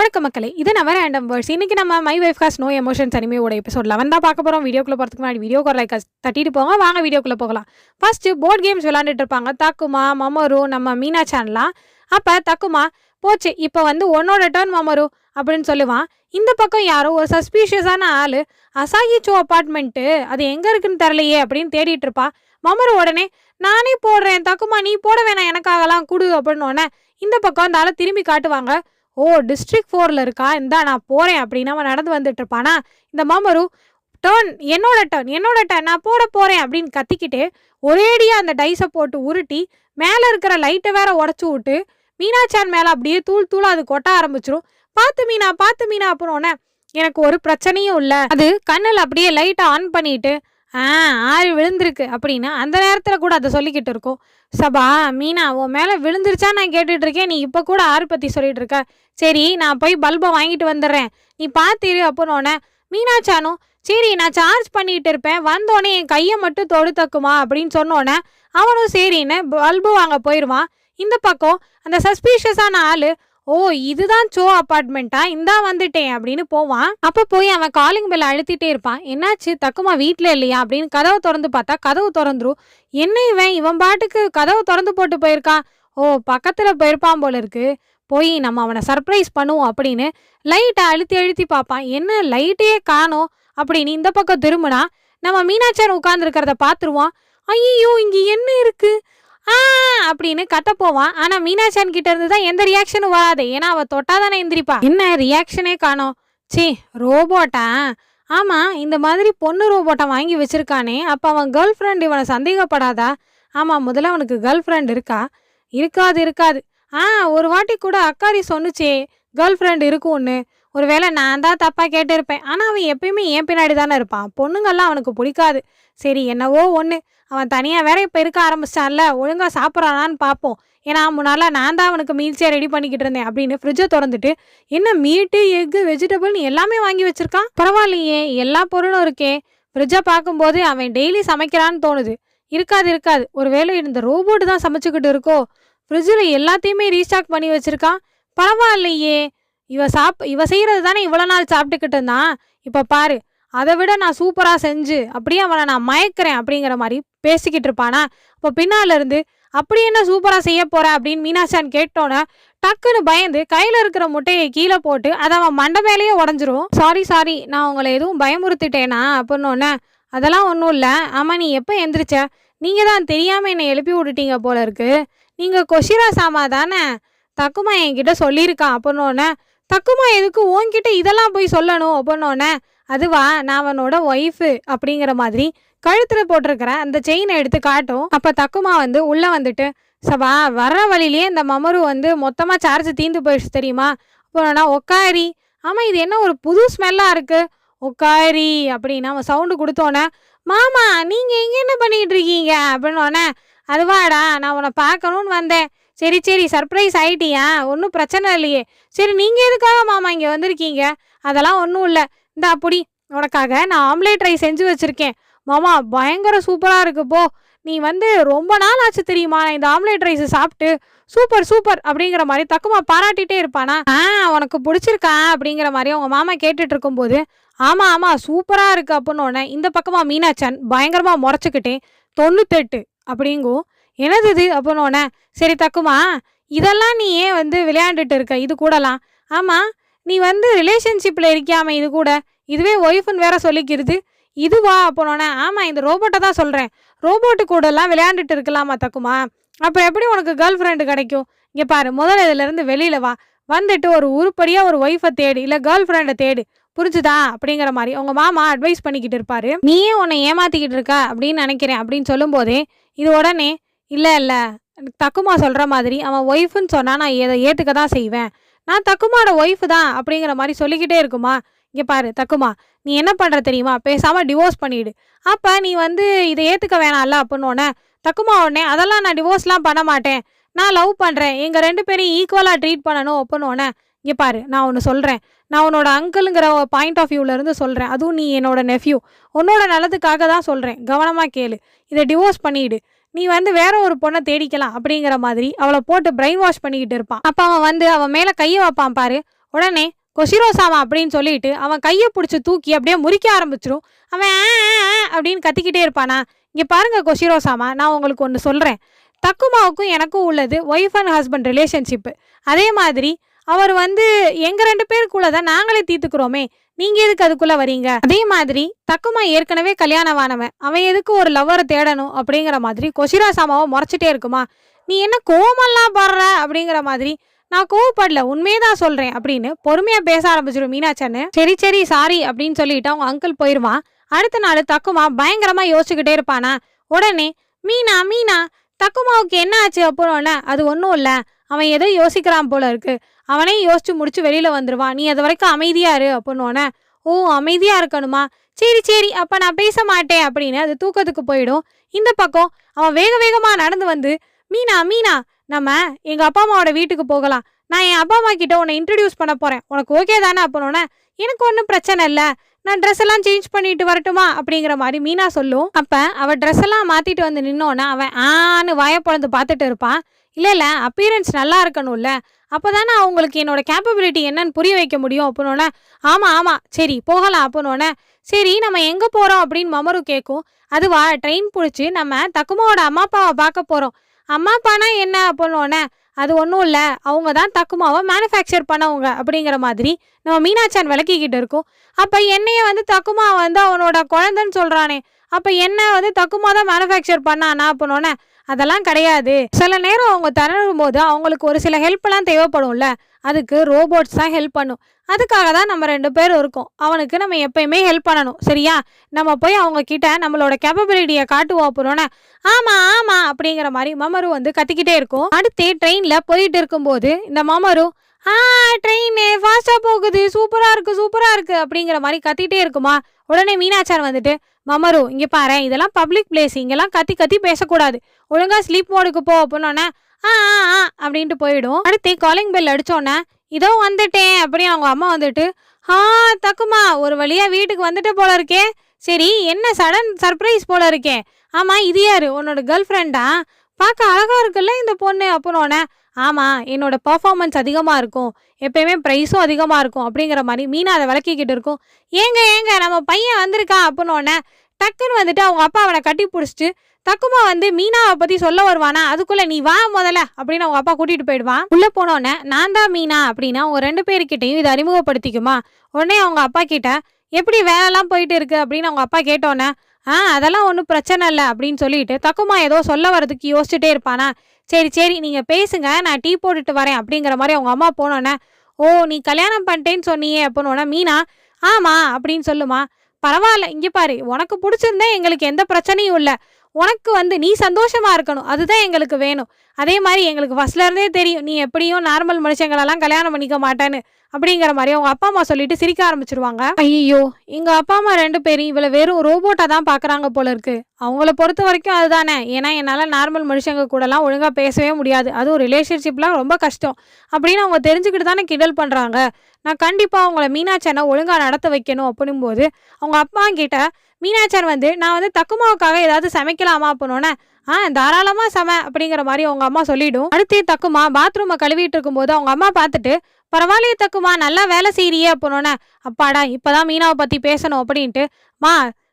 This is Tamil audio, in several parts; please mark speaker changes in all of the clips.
Speaker 1: வணக்கம் மக்களே இது நம்ம ரேண்டம் வேர்ட்ஸ் இன்னைக்கு நம்ம my wife cause no emotions அனிமையோட episode eleven தான் பார்க்க போகிறோம் வீடியோக்குள்ளே போகிறதுக்கு முன்னாடி வீடியோ லைக் தட்டிட்டு போங்க. வாங்க வீடியோக்குள்ளே போகலாம். ஃபஸ்ட்டு போர்ட் கேம்ஸ் விளாண்டுட்டு இருப்பாங்க. தக்குமா மமரு நம்ம மீனா சேனலாம் அப்போ தக்குமா போச்சு. இப்போ வந்து உன்னோட டர்ன் மமரு அப்படின்னு சொல்லுவான். இந்த பக்கம் யாரோ ஒரு சஸ்பீஷியஸான ஆள் அசாகி சோ அப்பார்ட்மெண்ட்டு அது எங்கே இருக்குன்னு தெரிலையே அப்படின்னு தேடிட்டு இருப்பா. மமரு உடனே நானே போடுறேன். தக்குமா நீ போட வேணாம். எனக்காகலாம் கொடு அப்படின்னு உடனே இந்த பக்கம் அந்த ஆளை திரும்பி காட்டுவாங்க. ஓ டிஸ்ட்ரிக்ட் ஃபோரில் இருக்கா? இந்தா நான் போகிறேன் அப்படின்னு அவன் நடந்து வந்துட்டு இருப்பானா இந்த மாமரு டர்ன் என்னோட டர்ன் என்னோட டர்ன் நான் போட போகிறேன் அப்படின்னு கத்திக்கிட்டு ஒரேடியாக அந்த டைஸை போட்டு உருட்டி மேலே இருக்கிற லைட்டை வேற உடச்சி விட்டு மீனாச்சான் மேலே அப்படியே தூள் தூளாக அது கொட்ட ஆரம்பிச்சிரும். பார்த்து மீனா பார்த்து மீனா அப்புறம் எனக்கு ஒரு பிரச்சனையும் இல்லை. அது கண்ணில் அப்படியே லைட்டை ஆன் பண்ணிட்டு ஆ ஆறு விழுந்திருக்கு அப்படின்னு அந்த நேரத்தில் கூட அதை சொல்லிக்கிட்டு இருக்கும். சபா மீனா உன் மேலே விழுந்துருச்சா நான் கேட்டுட்ருக்கேன். நீ இப்போ கூட ஆறு பற்றி சொல்லிட்டு இருக்க சரி நான் போய் பல்பை வாங்கிட்டு வந்துடுறேன். நீ பார்த்திரு அப்போனோடனே மீனாச்சானும் சரி நான் சார்ஜ் பண்ணிட்டு இருப்பேன். வந்தோடனே என் கையை மட்டும் தொடு தக்குமா அப்படின்னு சொன்னோன்னே அவனும் சரின்னு பல்பு வாங்க போயிடுவான் இந்த பக்கம் அந்த சஸ்பீஷியஸான ஆள் ஓ இதுதான் சோ அப்பார்ட்மெண்ட்டா இந்தா வந்துட்டேன் அப்படின்னு போவான். அப்ப போய் அவன் காலிங் பெல் அழுத்திட்டே இருப்பான். என்னாச்சு? தக்குமா வீட்டுல இல்லையா? அப்படின்னு கதவை திறந்து பார்த்தா கதவு திறந்துரும். என்ன இவன்? இவன் பாட்டுக்கு கதவு திறந்து போட்டு போயிருக்கான் ஓ பக்கத்துல போயிருப்பான் போல இருக்கு. போய் நம்ம அவனை சர்ப்ரைஸ் பண்ணுவோம் அப்படின்னு லைட்டை அழுத்தி அழுத்தி பார்ப்பான். என்ன? லைட்டையே காணோம் அப்படின்னு இந்த பக்கம் திரும்பினா நம்ம மீனாட்சியார் உட்காந்துருக்கிறத பார்த்துருவான். ஐயோ இங்கே என்ன இருக்குது அப்படின்னு கத்த போவான். ஆனா மீனாட்சான் கிட்ட இருந்து தான் எந்த ரியாக்ஷனும் வராது. ஏன்னா அவ தொட்டாதானே எந்திரிப்பா. என்ன ரியாக்ஷனே காணோம். சீ ரோபோட்டா? ஆமா இந்த மாதிரி பொண்ணு ரோபோட்டை வாங்கி வச்சிருக்கானே. அப்ப அவன் கேர்ள் ஃப்ரெண்ட் இவனை சந்தேகப்படாதா? ஆமா முதல்ல அவனுக்கு கேர்ள் ஃப்ரெண்ட் இருக்கா? இருக்காது இருக்காது. ஆ ஒரு வாட்டி கூட அக்காரி சொன்னுச்சே கேர்ள் ஃப்ரெண்ட் இருக்கும்னு. ஒருவேளை நான் தான் தப்பாக கேட்டிருப்பேன். ஆனால் அவன் எப்பயுமே என் பின்னாடி தானே இருப்பான். பொண்ணுங்கெல்லாம் அவனுக்கு பிடிக்காது. சரி என்னவோ ஒன்று அவன் தனியாக வேற இப்போ இருக்க ஆரம்பிச்சிட்டான்ல. ஒழுங்காக சாப்பிட்றானான்னு பார்ப்போம் ஏன்னா முன்னால் நான் தான் அவனுக்கு மீல்ஸே ரெடி பண்ணிக்கிட்டு இருந்தேன் அப்படின்னு ஃப்ரிட்ஜை திறந்துட்டு என்ன மீட்டு எக்கு வெஜிடபிள்னு எல்லாமே வாங்கி வச்சுருக்கான்? பரவாயில்லையே எல்லா பொருளும் இருக்கே. ஃப்ரிட்ஜை பார்க்கும்போது அவன் டெய்லி சமைக்கிறான்னு தோணுது. இருக்காது இருக்காது. ஒருவேளை இந்த ரோபோட் தான் சமைச்சுக்கிட்டு இருக்கோ? ஃப்ரிட்ஜில் எல்லாத்தையுமே ரீஸ்டாக் பண்ணி வச்சுருக்கான். பரவாயில்லையே. இவ சாப் இவ செய்கிறது தானே இவ்வளோ நாள் சாப்பிட்டுக்கிட்டு இருந்தான்? இப்போ பாரு அதை விட நான் சூப்பராக செஞ்சு அப்படியே அவனை நான் மயக்கிறேன் அப்படிங்கிற மாதிரி பேசிக்கிட்டு இருப்பானா? அப்போ பின்னால இருந்து அப்படி என்ன சூப்பராக செய்ய போகிற அப்படின்னு மீனாட்சான் கேட்டோன்னே டக்குன்னு பயந்து கையில் இருக்கிற முட்டையை கீழே போட்டு அதை அவன் மண்டை மேலேயே உடஞ்சிரும். சாரி சாரி நான் உங்களை எதுவும் பயமுறுத்திட்டேனா? அப்படின்னோடனே அதெல்லாம் ஒன்றும் இல்லை. ஆமாம் நீ எப்போ எந்திரிச்ச? நீங்கள் தான் தெரியாமல் என்னை எழுப்பி விட்டுட்டீங்க போல இருக்கு. நீங்கள் கொஷிரா சாமா தானே? தக்குமா என்கிட்ட சொல்லியிருக்கான். அப்படின்னோடனே தக்குமா எதுக்கு? உன்கிட்ட இதெல்லாம் போய் சொல்லணும். அப்படின்னோடனே அதுவா நான் அவனோட ஒய்ஃபு அப்படிங்கிற மாதிரி கழுத்தில் போட்டிருக்கிற அந்த செயினை எடுத்து காட்டும். அப்போ தக்குமா வந்து உள்ளே வந்துட்டு சபா வர்ற வழியிலேயே இந்த மமரு வந்து மொத்தமாக சார்ஜ் தீந்து போயிடுச்சு தெரியுமா? அப்புறம்னா ஒக்காரி ஆமாம் இது என்ன ஒரு புது ஸ்மெல்லாக இருக்குது ஒக்காரி அப்படின்னு அவன் சவுண்டு கொடுத்தோன்னே மாமா நீங்கள் எங்கே என்ன பண்ணிகிட்டு இருக்கீங்க? அப்படின்னோடனே அதுவாடா நான் உன்னை பார்க்கணும்னு வந்தேன். சரி சரி சர்ப்ரைஸ் ஆயிட்டியா? ஒன்றும் பிரச்சனை இல்லையே. சரி நீங்கள் எதுக்காக மாமா இங்கே வந்திருக்கீங்க? அதெல்லாம் ஒன்றும் இல்லை. இந்த அப்படி உனக்காக நான் ஆம்லேட் ரைஸ் செஞ்சு வச்சுருக்கேன். மாமா பயங்கர சூப்பராக இருக்கு போ. நீ வந்து ரொம்ப நாள் ஆச்சு தெரியுமா நான் இந்த ஆம்லேட் ரைஸ் சாப்பிட்டு? சூப்பர் சூப்பர் அப்படிங்கிற மாதிரி தக்குமா பாராட்டிகிட்டே இருப்பானா? ஆ உனக்கு பிடிச்சிருக்கா அப்படிங்கிற மாதிரி அவங்க மாமா கேட்டுட்டு இருக்கும்போது ஆமாம் ஆமாம் சூப்பராக இருக்குது அப்படின்னு உடனே இந்த பக்கமாக மீனாச்சன் பயங்கரமாக முறைச்சிக்கிட்டேன் தொண்ணூத்தெட்டு அப்படிங்கும் என்னது இது? அப்படின்னு உடனே சரி தக்குமா இதெல்லாம் நீ ஏன் வந்து விளையாண்டுட்டு இருக்க? இது கூடலாம். ஆமாம் நீ வந்து ரிலேஷன்ஷிப்பில் இருக்கியாம இது கூட. இதுவே ஒய்ஃபுன்னு வேற சொல்லிக்கிறது. இதுவா அப்போனோடனே ஆமாம் இந்த ரோபோட்டை தான் சொல்கிறேன் ரோபோட்டு கூடலாம் விளையாண்டுட்டு இருக்கலாமா தக்குமா? அப்புறம் எப்படி உனக்கு கேர்ள் ஃப்ரெண்டு கிடைக்கும்? இங்கே பாரு முதல்ல இதுலேருந்து வெளியில் வா. வந்துட்டு ஒரு உருப்படியாக ஒரு ஒய்ஃபை தேடு இல்லை கேர்ள் ஃப்ரெண்டை தேடு. புரிஞ்சுதா? அப்படிங்கிற மாதிரி. உங்கள் மாமா அட்வைஸ் பண்ணிக்கிட்டு இருப்பாரு. நீயே உன்னை ஏமாத்திக்கிட்டு இருக்க? அப்படின்னு நினைக்கிறேன் அப்படின்னு சொல்லும்போதே இது உடனே இல்லை இல்லை தக்குமா சொல்கிற மாதிரி அவன் ஒய்ஃபுன்னு சொன்னால் நான் இதை ஏற்றுக்க தான் செய்வேன். நான் தக்குமாவோட ஒய்ஃப் தான் அப்படிங்கிற மாதிரி சொல்லிக்கிட்டே இருக்குமா? இங்கே பாரு தக்குமா நீ என்ன பண்ணுற தெரியுமா? பேசாமல் டிவோர்ஸ் பண்ணிடு. அப்போ நீ வந்து இதை ஏற்றுக்க வேணாம்ல அப்படின்னோடனே தக்குமா உடனே அதெல்லாம் நான் டிவோர்ஸ்லாம் பண்ண மாட்டேன். நான் லவ் பண்ணுறேன் எங்கள் ரெண்டு பேரையும் ஈக்குவலாக ட்ரீட் பண்ணணும். அப்படின்னோடனே இங்கே பாரு நான் ஒன்று சொல்கிறேன் நான் உன்னோட அங்கிளுங்கிற பாயிண்ட் ஆஃப் வியூவிலேருந்து சொல்கிறேன் அதுவும் நீ என்னோட நெஃப்யூ உன்னோட நல்லதுக்காக தான் சொல்கிறேன் கவனமாக கேளு. இதை டிவோர்ஸ் பண்ணிடு. நீ வந்து வேற ஒரு பொண்ணை தேடிக்கலாம் அப்படிங்கிற மாதிரி அவளை போட்டு பிரெயின் வாஷ் பண்ணிக்கிட்டு இருப்பான். அப்போ அவன் வந்து அவன் மேலே கையை வைப்பான் பாரு. உடனே கொஷிரோசாமா அப்படின்னு சொல்லிட்டு அவன் கையை பிடிச்சி தூக்கி அப்படியே முறிக்க ஆரம்பிச்சிரும். அவன் "ஆ, ஆ, அப்படின்னு கத்திக்கிட்டே இருப்பானா? இங்கே பாருங்க கொஷிரோசாமா நான் உங்களுக்கு ஒன்று சொல்கிறேன் தக்குமாவுக்கும் எனக்கும் உள்ளது ஒய்ஃப் அண்ட் ஹஸ்பண்ட் ரிலேஷன்ஷிப்பு அதே மாதிரி அவர் வந்து எங்கள் ரெண்டு பேருக்குள்ள தான் நாங்களே தீர்த்துக்கிறோமே நீங்கள் எதுக்கு அதுக்குள்ளே வரீங்க? அதே மாதிரி தக்குமா ஏற்கனவே கல்யாணமானவன் அவன் எதுக்கு ஒரு லவ்வரை தேடணும் அப்படிங்கிற மாதிரி கொஷிராசாமாவை முறைச்சிட்டே இருக்குமா? நீ என்ன கோவமெல்லாம் படுற அப்படிங்கிற மாதிரி நான் கோவப்படல உண்மையதான் சொல்றேன் அப்படின்னு பொறுமையா பேச ஆரம்பிச்சிடும் மீனாச்சன்னு சரி சரி சாரி அப்படின்னு சொல்லிட்டு அவங்க அங்கிள் போயிருவான். அடுத்த நாள் தக்குமா பயங்கரமா யோசிச்சுக்கிட்டே இருப்பானா? உடனே மீனா மீனா தக்குமாவுக்கு என்ன ஆச்சு அப்புறம்ல? அது ஒன்றும் இல்லை. அவன் ஏதோ யோசிக்கிறான் போல இருக்கு. அவனே யோசிச்சு முடிச்சு வெளியில வந்துருவான். நீ அது வரைக்கும் அமைதியா இரு அப்படின்னோடனே ஓ அமைதியா இருக்கணுமா? சரி சரி அப்ப நான் பேச மாட்டேன் அப்படின்னு அது தூக்கத்துக்கு போயிடும். இந்த பக்கம் அவன் வேக வேகமா நடந்து வந்து மீனா மீனா நம்ம எங்கள் அப்பா அம்மாவோட வீட்டுக்கு போகலாம். நான் என் அப்பா அம்மா கிட்ட உன்னை இன்ட்ரடியூஸ் பண்ண போகிறேன் உனக்கு ஓகே தானே அப்படின்னோடனே எனக்கு ஒன்றும் பிரச்சனை இல்லை. நான் ட்ரெஸ் எல்லாம் சேஞ்ச் பண்ணிட்டு வரட்டுமா? அப்படிங்கிற மாதிரி மீனா சொல்லும். அப்போ அவள் ட்ரெஸ் எல்லாம் மாற்றிட்டு வந்து நின்னோன்னா அவன் ஆன்னு வாயை பொழந்து பார்த்துட்டு இருப்பான். இல்லை இல்லை அப்பியரன்ஸ் நல்லா இருக்கணும்ல. அப்போ தானே அவங்களுக்கு என்னோட கேப்பபிலிட்டி என்னன்னு புரிய வைக்க முடியும் அப்படின்னோடனே ஆமாம் ஆமாம் சரி போகலாம் அப்படின்னோடனே சரி நம்ம எங்கே போகிறோம் அப்படின்னு மமரு கேட்கும் அதுவா ட்ரெயின் பிடிச்சி நம்ம தக்குமாவோட அம்மா அப்பாவை பார்க்க போகிறோம் அம்மா அப்பானா என்ன அப்படின்னோடனே அது ஒன்றும் இல்லை. அவங்க தான் தக்குமாவை மேனுஃபேக்சர் பண்ணவங்க அப்படிங்கிற மாதிரி நம்ம மீனாட்சான் விளக்கிக்கிட்டு இருக்கோம். அப்போ என்னைய வந்து தக்குமா வந்து அவனோட குழந்தைன்னு சொல்கிறானே அப்போ என்ன வந்து தக்குமா தான் மேனுஃபேக்சர் பண்ணானா அப்படின்னோடனே அதெல்லாம் கிடையாது. சில நேரம் அவங்க தரணும் போது அவங்களுக்கு ஒரு சில ஹெல்ப்லாம் தேவைப்படும்ல அதுக்கு ரோபோட்ஸ் தான் ஹெல்ப் பண்ணும். அதுக்காக தான் நம்ம ரெண்டு பேரும் இருக்கோம். அவனுக்கு நம்ம எப்பயுமே ஹெல்ப் பண்ணணும் சரியா? நம்ம போய் அவங்க கிட்ட நம்மளோட கேப்பபிலிட்டியை காட்டுவோம் அப்புறம்னா ஆமா ஆமா அப்படிங்கிற மாதிரி மமரு வந்து கத்திக்கிட்டே இருக்கும். அடுத்து ட்ரெயின்ல போயிட்டு இருக்கும்போது இந்த மமரு ஆ ட்ரெயின் ஃபாஸ்டா போகுது சூப்பரா இருக்கு சூப்பரா இருக்கு அப்படிங்கிற மாதிரி கத்திக்கிட்டே இருக்குமா? உடனே மீனாச்சார் வந்துட்டு மமரு இங்கே பாரு இதெல்லாம் பப்ளிக் பிளேஸ் இங்கெல்லாம் கத்தி கத்தி பேசக்கூடாது. ஒழுங்காக ஸ்லீப் மோடுக்கு போ அப்படின்னோடனே ஆ ஆ ஆ அப்படின்ட்டு போயிடும். அடுத்து காலிங் பெல் அடித்தோன்னே இதோ வந்துட்டேன். அப்படின்னு அவங்க அம்மா வந்துட்டு ஆ தக்குமா ஒரு வழியாக வீட்டுக்கு வந்துட்டு போல இருக்கே. சரி என்ன சடன் சர்ப்ரைஸ் போல இருக்கே. ஆமாம் இது யாரு? உன்னோட கேர்ள் ஃப்ரெண்டா பார்க்க அழகாக இருக்குல்ல இந்த பொண்ணு. அப்படின்னோடனே ஆமாம் என்னோட பர்ஃபார்மன்ஸ் அதிகமாக இருக்கும். எப்பயுமே ப்ரைஸும் அதிகமாக இருக்கும் அப்படிங்கிற மாதிரி மீனா அதை விளக்கிக்கிட்டு இருக்கும். ஏங்க ஏங்க நம்ம பையன் வந்திருக்கான் அப்படின்னோடனே டக்குன்னு வந்துட்டு அவங்க அப்பா அவனை கட்டி பிடிச்சிட்டு தக்குமா வந்து மீனாவை பத்தி சொல்ல வருவானா? அதுக்குள்ள நீ வா முதல்ல அப்படின்னு அவங்க அப்பா கூட்டிட்டு போயிடுவான் உள்ள போனோடனே நான் தான் மீனா அப்படின்னா அவங்க ரெண்டு பேர்கிட்டையும் இதை அறிமுகப்படுத்திக்குமா? உடனே அவங்க அப்பா கிட்ட எப்படி வேலைலாம் போயிட்டு இருக்கு அப்படின்னு அவங்க அப்பா கேட்டோன்னே ஆ அதெல்லாம் ஒன்றும் பிரச்சனை இல்லை அப்படின்னு சொல்லிட்டு தக்குமா ஏதோ சொல்ல வரதுக்கு யோசிச்சுட்டே இருப்பானா? சரி சரி நீங்கள் பேசுங்க நான் டீ போட்டுட்டு வரேன் அப்படிங்கிற மாதிரி அவங்க அம்மா போனோன்னே ஓ நீ கல்யாணம் பண்ணிட்டேன்னு சொன்னியே அப்போனோடனே மீனா ஆமாம் அப்படின்னு சொல்லுமா. பரவாயில்ல இங்கே பாரு உனக்கு பிடிச்சிருந்தா எங்களுக்கு எந்த பிரச்சனையும் இல்லை. உனக்கு வந்து நீ சந்தோஷமா இருக்கணும். அதுதான் எங்களுக்கு வேணும். அதே மாதிரி எங்களுக்கு ஃபர்ஸ்ட்ல இருந்தே தெரியும். நீ எப்படியும் நார்மல் மனுஷங்களெல்லாம் கல்யாணம் பண்ணிக்க மாட்டேன்னு அப்படிங்கிற மாதிரி அவங்க அப்பா அம்மா சொல்லிட்டு சிரிக்க ஆரம்பிச்சிருவாங்க. ஐயோ எங்க அப்பா அம்மா ரெண்டு பேரும் இவளை வெறும் ரோபோட்டா தான் பாக்குறாங்க போல இருக்கு. அவங்கள பொறுத்த வரைக்கும் அதுதானே. ஏன்னா என்னால நார்மல் மனுஷங்க கூடலாம் ஒழுங்கா பேசவே முடியாது. அதுவும் ரிலேஷன்ஷிப்லாம் ரொம்ப கஷ்டம். அப்படின்னு அவங்க தெரிஞ்சுக்கிட்டு தானே கிண்டல் பண்றாங்க. நான் கண்டிப்பா அவங்கள மீனாட்சனை ஒழுங்கா நடத்த வைக்கணும் அப்படின் போது அவங்க அப்பா கிட்ட மீனாச்சார் வந்து நான் வந்து தக்குமாவுக்காக ஏதாவது சமைக்கலாமா? அப்படின்னோன்னே ஆ தாராளமா சம அப்படிங்கிற மாதிரி அவங்க அம்மா சொல்லிடும். அடுத்து தக்குமா பாத்ரூமை கழுவிட்டு இருக்கும்போது அவங்க அம்மா பார்த்துட்டு பரவாயில்லையே தக்குமா நல்லா வேலை செய்யறியே அப்படின்னோன்னே அப்பாடா இப்பதான் மீனாவை பத்தி பேசணும் அப்படின்ட்டு மா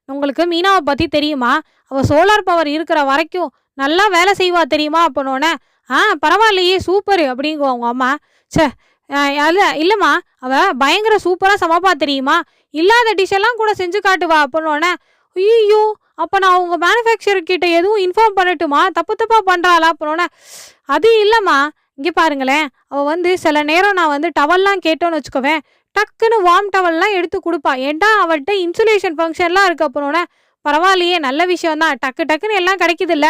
Speaker 1: உங்களுக்கு மீனாவை பத்தி தெரியுமா? அவ சோலார் பவர் இருக்கிற வரைக்கும் நல்லா வேலை செய்வா தெரியுமா? அப்படின்னோடனே ஆ பரவாயில்லையே சூப்பர் அப்படிங்குவோம் அவங்க அம்மா. சே அல்ல இல்லைம்மா அவள் பயங்கர சூப்பராக சமைப்பா தெரியுமா? இல்லாத டிஷ்ஷெல்லாம் கூட செஞ்சு காட்டுவா அப்படின்னோடனே ஐயோ அப்போ நான் அவங்க மேனுஃபேக்சர் கிட்ட எதுவும் இன்ஃபார்ம் பண்ணட்டுமா? தப்பு தப்பாக பண்ணுறாளா அப்படின்னோடனே அது இல்லைம்மா. இங்கே பாருங்களேன். அவள் வந்து சில நேரம் நான் வந்து டவல்லாம் கேட்டோன்னு வச்சுக்கோவேன் டக்குன்னு வார்ம் டவல்லாம் எடுத்து கொடுப்பா. ஏன்டா அவள்கிட்ட இன்சுலேஷன் ஃபங்க்ஷன்லாம் இருக்கு அப்படின்னோடனே பரவாயில்லையே நல்ல விஷயம் தான் டக்கு டக்குன்னு எல்லாம் கிடைக்குதுல்ல.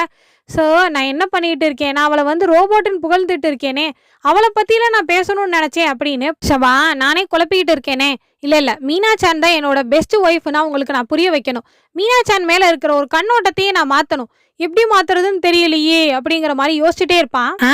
Speaker 1: ஸோ நான் என்ன பண்ணிகிட்டு இருக்கேன்? நான் அவளை வந்து ரோபோட்டுன்னு புகழ்ந்துட்டு இருக்கேனே. அவளை பற்றிலாம் நான் பேசணும்னு நினச்சேன் அப்படின்னு ஷவா நானே குழப்பிக்கிட்டு இருக்கேனே. இல்லை இல்லை. மீனாச்சான் தான் என்னோட பெஸ்ட் ஒய்ஃப்னா உங்களுக்கு நான் புரிய வைக்கணும். மீனாச்சான் மேலே இருக்கிற ஒரு கண்ணோட்டத்தையே நான் மாற்றணும் எப்படி மாற்றுறதுன்னு தெரியலையே அப்படிங்கிற மாதிரி யோசிச்சுட்டே இருப்பான். ஆ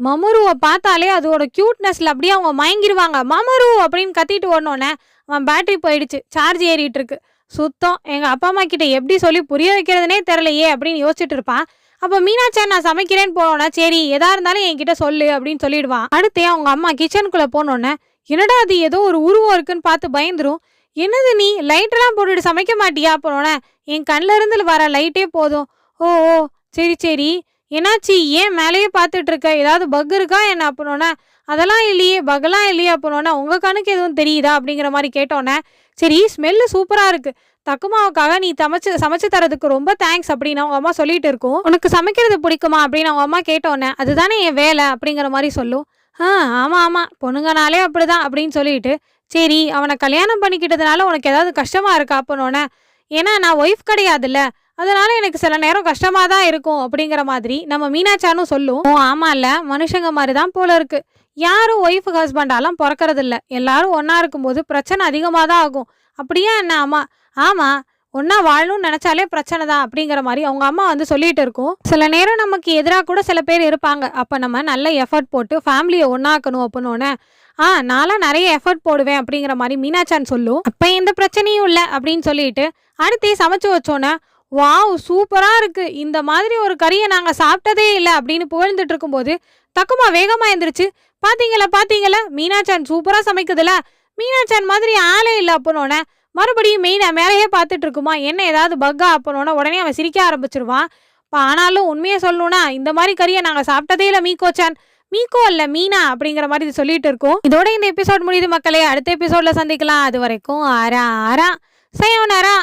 Speaker 1: மமருவை பார்த்தாலே அதோட க்யூட்னஸில் அப்படியே அவங்க மயங்கிடுவாங்க மமரு அப்படின்னு கத்திட்டு ஓடனோடனே அவன் பேட்டரி போயிடுச்சு. சார்ஜ் ஏறிட்டு இருக்கு. சுத்தம். எங்கள் அப்பா அம்மா கிட்ட எப்படி சொல்லி புரிய வைக்கிறதுனே தெரிலையே அப்படின்னு யோசிச்சுட்டு இருப்பான். அப்போ மீனாட்சன் நான் சமைக்கிறேன்னு போனோன்னா சரி எதா இருந்தாலும் என்கிட்ட சொல்லு அப்படின்னு சொல்லிடுவான். அடுத்து அவங்க அம்மா கிச்சனுக்குள்ளே போனோன்னே என்னடா அது ஏதோ ஒரு உருவம் இருக்குன்னு பார்த்து பயந்துரும். என்னது நீ லைட்டெல்லாம் போட்டுட்டு சமைக்க மாட்டியா? போனோன்னே என் கண்ணில் இருந்து வர லைட்டே போதும். ஓ ஓ சரி சரி. என்னாச்சு ஏன் மேலேயே பார்த்துட்டு இருக்க? ஏதாவது பக் இருக்கா என்ன? அப்படின்னா அதெல்லாம் இல்லையே பகலாம் இல்லையே அப்புறம்னா உங்கள் கணக்கு எதுவும் தெரியுதா அப்படிங்கிற மாதிரி கேட்டோன்னே சரி ஸ்மெல்லு சூப்பராக இருக்குது தக்குமாவுக்காக நீ சமைச்சு சமைச்சு தரதுக்கு ரொம்ப தேங்க்ஸ் அப்படின்னு அவங்க அம்மா சொல்லிட்டு இருக்கும். உனக்கு சமைக்கிறது பிடிக்குமா அப்படின்னு அவங்க அம்மா கேட்டோன்னே அதுதானே என் வேலை அப்படிங்கிற மாதிரி சொல்லும். ஆ ஆமாம் ஆமாம் பொண்ணுங்கனாலே அப்படிதான் அப்படின்னு சொல்லிட்டு சரி அவனை கல்யாணம் பண்ணிக்கிட்டதுனால உனக்கு ஏதாவது கஷ்டமாக இருக்கா அப்படின்னோடனே ஏன்னா நான் ஒய்ஃப் கிடையாதுல்ல அதனால எனக்கு சில நேரம் கஷ்டமா தான் இருக்கும் அப்படிங்கிற மாதிரி நம்ம மீனாச்சானும் சொல்லும். ஓ ஆமா இல்ல மனுஷங்க மாதிரி தான் போல இருக்கு. யாரும் ஒய்ஃப் ஹஸ்பண்டாலாம் பிறக்கறது இல்ல எல்லாரும் ஒன்றா இருக்கும்போது பிரச்சனை அதிகமாக தான் ஆகும். அப்படியே என்ன ஆமா ஆமா. ஒன்னா வாழணும்னு நினைச்சாலே பிரச்சனை தான் அப்படிங்கிற மாதிரி அவங்க அம்மா வந்து சொல்லிட்டு இருக்கும். சில நேரம் நமக்கு எதிராக கூட சில பேர் இருப்பாங்க. அப்ப நம்ம நல்ல எஃபர்ட் போட்டு ஃபேமிலியை ஒன்னாக்கணும் அப்படின்னு ஆ நான்லாம் நிறைய எஃபர்ட் போடுவேன். அப்படிங்கிற மாதிரி மீனாச்சான் சொல்லும். அப்ப எந்த பிரச்சனையும் இல்லை. அப்படின்னு சொல்லிட்டு அடுத்தே சமைச்சு வச்சோன்னே வாவ் சூப்பராக இருக்கு. இந்த மாதிரி ஒரு கறியை நாங்கள் சாப்பிட்டதே இல்லை. அப்படின்னு புகழ்ந்துட்டு இருக்கும்போது தக்குமா வேகமாக எந்திரிச்சு பார்த்தீங்களா பார்த்தீங்களா மீனாச்சான் சூப்பராக சமைக்குதுல. மீனாச்சான் மாதிரி ஆளே இல்லை அப்பனோடனே மறுபடியும் மெயினா மேலேயே பார்த்துட்டு இருக்குமா? என்ன ஏதாவது பக்கா அப்பனோட உடனே அவன் சிரிக்க ஆரம்பிச்சிருவான். இப்போ ஆனாலும் உண்மையை சொல்லணும்னா இந்த மாதிரி கறியை நாங்கள் சாப்பிட்டதே இல்லை மீகோச்சான் மீகோ இல்ல மீனா? அப்படிங்கிற மாதிரி இது சொல்லிட்டு இருக்கோம். இதோட இந்த எபிசோட் முடியுது மக்களே. அடுத்த எபிசோட்ல சந்திக்கலாம். அது வரைக்கும் ஆரா ஆரா சயோனாரா